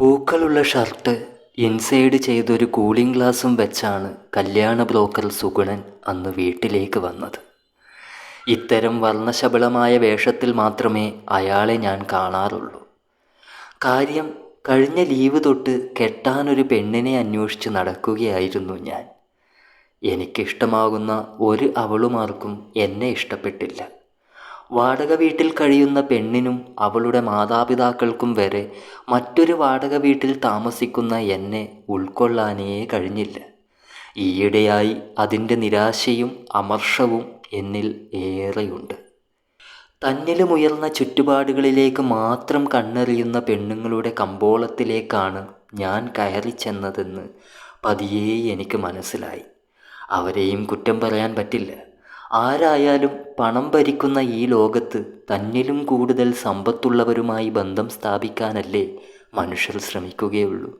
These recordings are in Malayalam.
പൂക്കളുള്ള ഷർട്ട് ഇൻസൈഡ് ചെയ്തൊരു കൂളിംഗ് ഗ്ലാസും വെച്ചാണ് കല്യാണ ബ്രോക്കർ സുഗുണൻ അന്ന് വീട്ടിലേക്ക് വന്നത്. ഇത്തരം വർണശബളമായ വേഷത്തിൽ മാത്രമേ അയാളെ ഞാൻ കാണാറുള്ളൂ. കാര്യം കഴിഞ്ഞ ലീവ് തൊട്ട് കെട്ടാനൊരു പെണ്ണിനെ അന്വേഷിച്ച് നടക്കുകയായിരുന്നു ഞാൻ. എനിക്കിഷ്ടമാകുന്ന ഒരു അവളുമാർക്കും എന്നെ ഇഷ്ടപ്പെട്ടില്ല. വാടക വീട്ടിൽ കഴിയുന്ന പെണ്ണിനും അവളുടെ മാതാപിതാക്കൾക്കും വരെ മറ്റൊരു വാടക വീട്ടിൽ താമസിക്കുന്ന എന്നെ ഉൾക്കൊള്ളാനേ കഴിഞ്ഞില്ല. ഈയിടെയായി അതിന്റെ നിരാശയും അമർഷവും എന്നിൽ ഏറെയുണ്ട്. തന്നിലുമുയർന്ന ചുറ്റുപാടുകളിലേക്ക് മാത്രം കണ്ണെറിയുന്ന പെണ്ണുങ്ങളുടെ കമ്പോളത്തിലേക്കാണ് ഞാൻ കയറി ചെന്നതെന്ന് പതിയെ എനിക്ക് മനസ്സിലായി. അവരെയും കുറ്റം പറയാൻ പറ്റില്ല. ആരായാലും പണം ഭരിക്കുന്ന ഈ ലോകത്ത് തന്നിലും കൂടുതൽ സമ്പത്തുള്ളവരുമായി ബന്ധം സ്ഥാപിക്കാനല്ലേ മനുഷ്യർ ശ്രമിക്കുകയുള്ളൂ.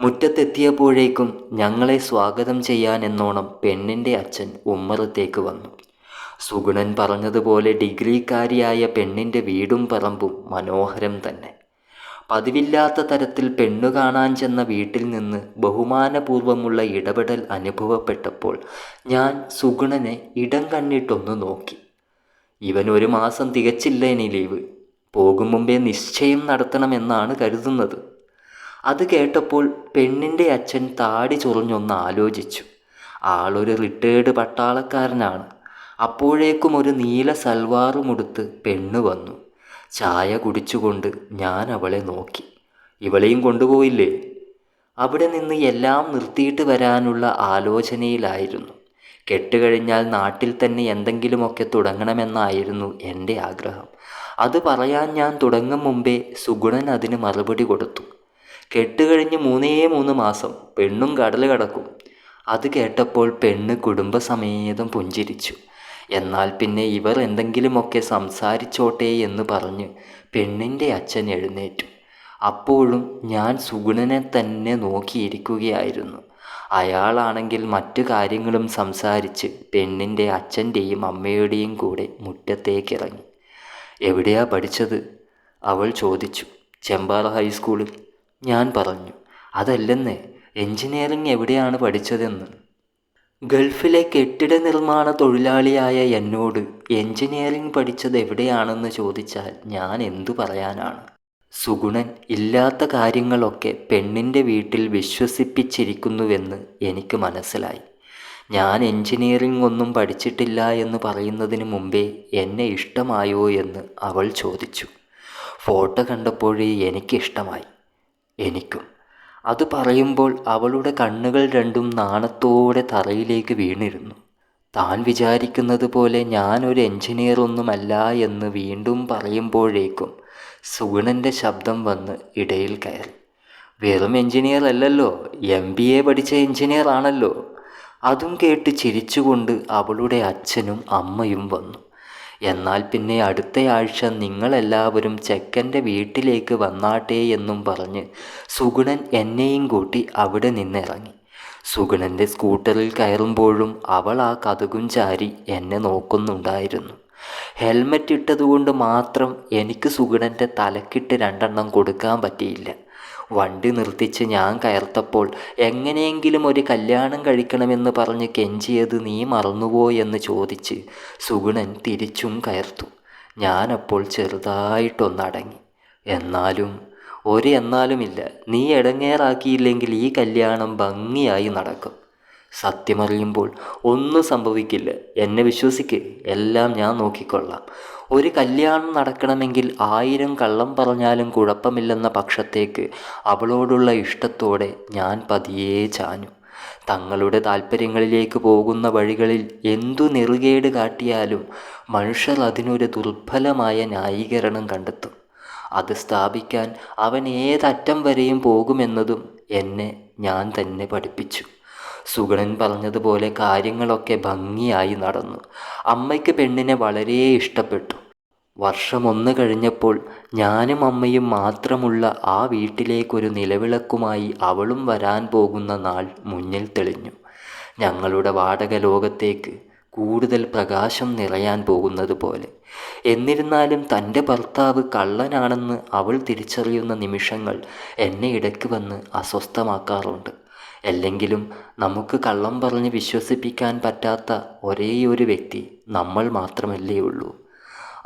മുറ്റത്തെത്തിയപ്പോഴേക്കും ഞങ്ങളെ സ്വാഗതം ചെയ്യാൻ എന്നോണം പെണ്ണിന്റെ അച്ഛൻ ഉമ്മറത്തേക്ക് വന്നു. സുഗുണൻ പറഞ്ഞതുപോലെ ഡിഗ്രിക്കാരിയായ പെണ്ണിന്റെ വീടും പറമ്പും മനോഹരം തന്നെ. പതിവില്ലാത്ത തരത്തിൽ പെണ്ണു കാണാൻ ചെന്ന വീട്ടിൽ നിന്ന് ബഹുമാനപൂർവമുള്ള ഇടപെടൽ അനുഭവപ്പെട്ടപ്പോൾ ഞാൻ സുഗുണനെ ഇടം കണ്ണിട്ടൊന്ന് നോക്കി. ഇവൻ ഒരു മാസം തികച്ചില്ല ഇനി ലീവ്. പോകും മുമ്പേ നിശ്ചയം നടത്തണമെന്നാണ് കരുതുന്നത്. അത് കേട്ടപ്പോൾ പെണ്ണിന്റെ അച്ഛൻ താടി ചൊറിഞ്ഞൊന്ന് ആലോചിച്ചു. ആളൊരു റിട്ടയേർഡ് പട്ടാളക്കാരനാണ്. അപ്പോഴേക്കും ഒരു നീല സൽവാറുമുടുത്ത് പെണ്ണ് വന്നു. ചായ കുടിച്ചുകൊണ്ട് ഞാൻ അവളെ നോക്കി. ഇവളെയും കൊണ്ടുപോയില്ലേ? അവിടെ നിന്ന് എല്ലാം നിർത്തിയിട്ട് വരാനുള്ള ആലോചനയിലായിരുന്നു. കെട്ടുകഴിഞ്ഞാൽ നാട്ടിൽ തന്നെ എന്തെങ്കിലുമൊക്കെ തുടങ്ങണമെന്നായിരുന്നു എന്റെ ആഗ്രഹം. അത് പറയാൻ ഞാൻ തുടങ്ങും മുമ്പേ സുഗുണൻ അതിന് മറുപടി കൊടുത്തു. കെട്ടുകഴിഞ്ഞ് മൂന്നേ മൂന്ന് മാസം പെണ്ണും കടൽ കടക്കും. അത് കേട്ടപ്പോൾ പെണ്ണ് കുടുംബസമേതം പുഞ്ചിരിച്ചു. എന്നാൽ പിന്നെ ഇവർ എന്തെങ്കിലുമൊക്കെ സംസാരിച്ചോട്ടെ എന്ന് പറഞ്ഞ് പെണ്ണിന്റെ അച്ഛൻ എഴുന്നേറ്റു. അപ്പോഴും ഞാൻ സുഗുണനെ തന്നെ നോക്കിയിരിക്കുകയായിരുന്നു. അയാളാണെങ്കിൽ മറ്റു കാര്യങ്ങളും സംസാരിച്ച് പെണ്ണിന്റെ അച്ഛന്റെയും അമ്മയുടെയും കൂടെ മുറ്റത്തേക്കിറങ്ങി. എവിടെയാ പഠിച്ചത്? അവൾ ചോദിച്ചു. ചെമ്പാറ ഹൈസ്കൂളിൽ ഞാൻ പറഞ്ഞു. അതല്ലെന്നേ എഞ്ചിനീയറിംഗ് എവിടെയാണ് പഠിച്ചതെന്ന്? ഗൾഫിലെ കെട്ടിട നിർമ്മാണ തൊഴിലാളിയായ എന്നോട് എഞ്ചിനീയറിംഗ് പഠിച്ചത് എവിടെയാണെന്ന് ചോദിച്ചാൽ ഞാൻ എന്തു പറയാനാണ്? സുഗുണൻ ഇല്ലാത്ത കാര്യങ്ങളൊക്കെ പെണ്ണിന്റെ വീട്ടിൽ വിശ്വസിപ്പിച്ചിരിക്കുന്നുവെന്ന് എനിക്ക് മനസ്സിലായി. ഞാൻ എഞ്ചിനീയറിംഗ് ഒന്നും പഠിച്ചിട്ടില്ല എന്ന് പറയുന്നതിന് മുമ്പേ എന്നെ ഇഷ്ടമായോ എന്ന് അവൾ ചോദിച്ചു. ഫോട്ടോ കണ്ടപ്പോഴേ എനിക്കിഷ്ടമായി. എനിക്കും. അത് പറയുമ്പോൾ അവളുടെ കണ്ണുകൾ രണ്ടും നാണത്തോടെ തറയിലേക്ക് വീണിരുന്നു. താൻ വിചാരിക്കുന്നത് പോലെ ഞാനൊരു എഞ്ചിനീയറൊന്നുമല്ല എന്ന് വീണ്ടും പറയുമ്പോഴേക്കും സുഗുണന്റെ ശബ്ദം വന്ന് ഇടയിൽ കയറി. വെറും എഞ്ചിനീയർ അല്ലല്ലോ എം ബി എ പഠിച്ച എഞ്ചിനീയർ ആണല്ലോ. അതും കേട്ട് ചിരിച്ചുകൊണ്ട് അവളുടെ അച്ഛനും അമ്മയും വന്നു. എന്നാൽ പിന്നെ അടുത്തയാഴ്ച നിങ്ങളെല്ലാവരും ചെക്കന്റെ വീട്ടിലേക്ക് വന്നാട്ടെ എന്നും പറഞ്ഞ് സുഗുണൻ എന്നെയും കൂട്ടി അവിടെ നിന്നിറങ്ങി. സുഗുണന്റെ സ്കൂട്ടറിൽ കയറുമ്പോഴും അവൾ ആ കഥകും ചാരി എന്നെ നോക്കുന്നുണ്ടായിരുന്നു. ഹെൽമറ്റ് ഇട്ടതുകൊണ്ട് മാത്രം എനിക്ക് സുഗുണന്റെ തലക്കിട്ട് രണ്ടെണ്ണം കൊടുക്കാൻ പറ്റിയില്ല. വണ്ടി നിർത്തിച്ച് ഞാൻ കയർത്തപ്പോൾ എങ്ങനെയെങ്കിലും ഒരു കല്യാണം കഴിക്കണമെന്ന് പറഞ്ഞ് കെഞ്ചിയത് നീ മറന്നുപോയെന്ന് ചോദിച്ച് സുഗുണൻ തിരിച്ചും കയർത്തു. ഞാനപ്പോൾ ചെറുതായിട്ടൊന്നടങ്ങി. എന്നാലും ഒരു എന്നാലുമില്ല. നീ ഇടങ്ങേറാക്കിയില്ലെങ്കിൽ ഈ കല്യാണം ഭംഗിയായി നടക്കും. സത്യമറിയുമ്പോൾ ഒന്നും സംഭവിക്കില്ല. എന്നെ വിശ്വസിക്ക്. എല്ലാം ഞാൻ നോക്കിക്കൊള്ളാം. ഒരു കല്യാണം നടക്കണമെങ്കിൽ ആയിരം കള്ളം പറഞ്ഞാലും കുഴപ്പമില്ലെന്ന പക്ഷത്തേക്ക് അവളോടുള്ള ഇഷ്ടത്തോടെ ഞാൻ പതിയെ ചാഞ്ഞു. തങ്ങളുടെ താല്പര്യങ്ങളിലേക്ക് പോകുന്ന വഴികളിൽ എന്തു നെറുകേട് കാട്ടിയാലും മനുഷ്യർ അതിനൊരു ദുർബലമായ ന്യായീകരണം കണ്ടെത്തും. അത് സ്ഥാപിക്കാൻ അവൻ ഏതറ്റം വരെയും പോകുമെന്നതും എന്നെ ഞാൻ തന്നെ പഠിപ്പിച്ചു. സുഗണൻ പറഞ്ഞതുപോലെ കാര്യങ്ങളൊക്കെ ഭംഗിയായി നടന്നു. അമ്മയ്ക്ക് പെണ്ണിനെ വളരെ ഇഷ്ടപ്പെട്ടു. വർഷം ഒന്ന് കഴിഞ്ഞപ്പോൾ ഞാനും അമ്മയും മാത്രമുള്ള ആ വീട്ടിലേക്കൊരു നിലവിളക്കുമായി അവളും വരാൻ പോകുന്ന നാൾ മുന്നിൽ തെളിഞ്ഞു. ഞങ്ങളുടെ വാടക ലോകത്തേക്ക് കൂടുതൽ പ്രകാശം നിറയാൻ പോകുന്നത് പോലെ. എന്നിരുന്നാലും തന്റെ ഭർത്താവ് കള്ളനാണെന്ന് അവൾ തിരിച്ചറിയുന്ന നിമിഷങ്ങൾ എന്നെ ഇടയ്ക്ക് വന്ന് അസ്വസ്ഥമാക്കാറുണ്ട്. അല്ലെങ്കിലും നമുക്ക് കള്ളം പറഞ്ഞ് വിശ്വസിപ്പിക്കാൻ പറ്റാത്ത ഒരേയൊരു വ്യക്തി നമ്മൾ മാത്രമല്ലേ ഉള്ളൂ.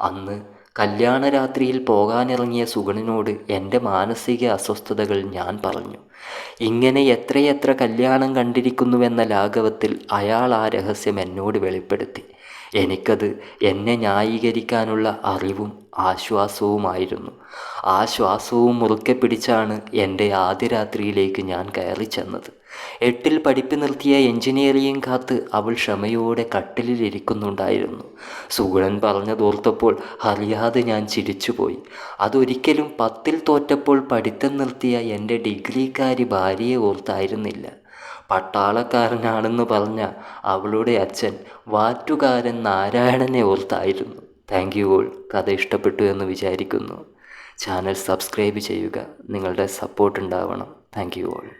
അന്ന് കല്യാണ രാത്രിയിൽ പോകാനിറങ്ങിയ സുഗണിനോട് എന്റെ മാനസിക അസ്വസ്ഥതകൾ ഞാൻ പറഞ്ഞു. ഇങ്ങനെ എത്രയെത്ര കല്യാണം കണ്ടിരിക്കുന്നുവെന്ന ലാഘവത്തിൽ അയാൾ ആ രഹസ്യം എന്നോട് വെളിപ്പെടുത്തി. എനിക്കത് എന്നെ ന്യായീകരിക്കാനുള്ള അറിവും ആശ്വാസവുമായിരുന്നു. ആ ശ്വാസവും മുറുക്കെ പിടിച്ചാണ് എന്റെ ആദ്യ രാത്രിയിലേക്ക് ഞാൻ കയറി ചെന്നത് എട്ടിൽ പഠിപ്പ് നിർത്തിയ എഞ്ചിനീയറിംഗ് കാത്ത് അവൾ ക്ഷമയോടെ കട്ടിലിരിക്കുന്നുണ്ടായിരുന്നു സുഗുണൻ പറഞ്ഞതോർത്തപ്പോൾ അറിയാതെ ഞാൻ ചിരിച്ചുപോയി. അതൊരിക്കലും പത്തിൽ തോറ്റപ്പോൾ പഠിത്തം നിർത്തിയ എന്റെ ഡിഗ്രിക്കാരി ഭാര്യയെ ഓർത്തായിരുന്നില്ല. പട്ടാളക്കാരനാണെന്ന് പറഞ്ഞ അവളുടെ അച്ഛൻ വാറ്റുകാരൻ നാരായണനെ ഓർത്തായിരുന്നു. താങ്ക് യു ഓൾ കഥ ഇഷ്ടപ്പെട്ടു എന്ന് വിചാരിക്കുന്നു. ചാനൽ സബ്സ്ക്രൈബ് ചെയ്യുക. നിങ്ങളുടെ സപ്പോർട്ട് ഉണ്ടാവണം താങ്ക് യു ഓൾ